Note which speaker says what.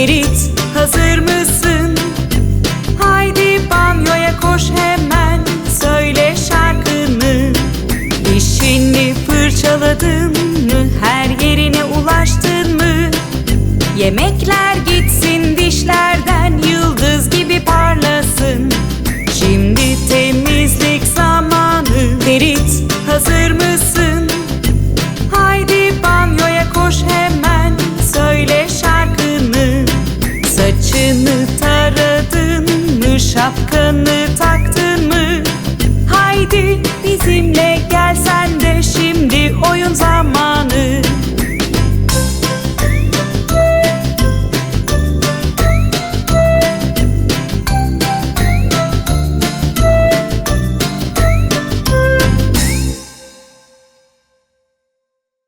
Speaker 1: Ferit hazır mısın? Haydi banyoya koş hemen Söyle şarkını Dişini fırçaladın in the time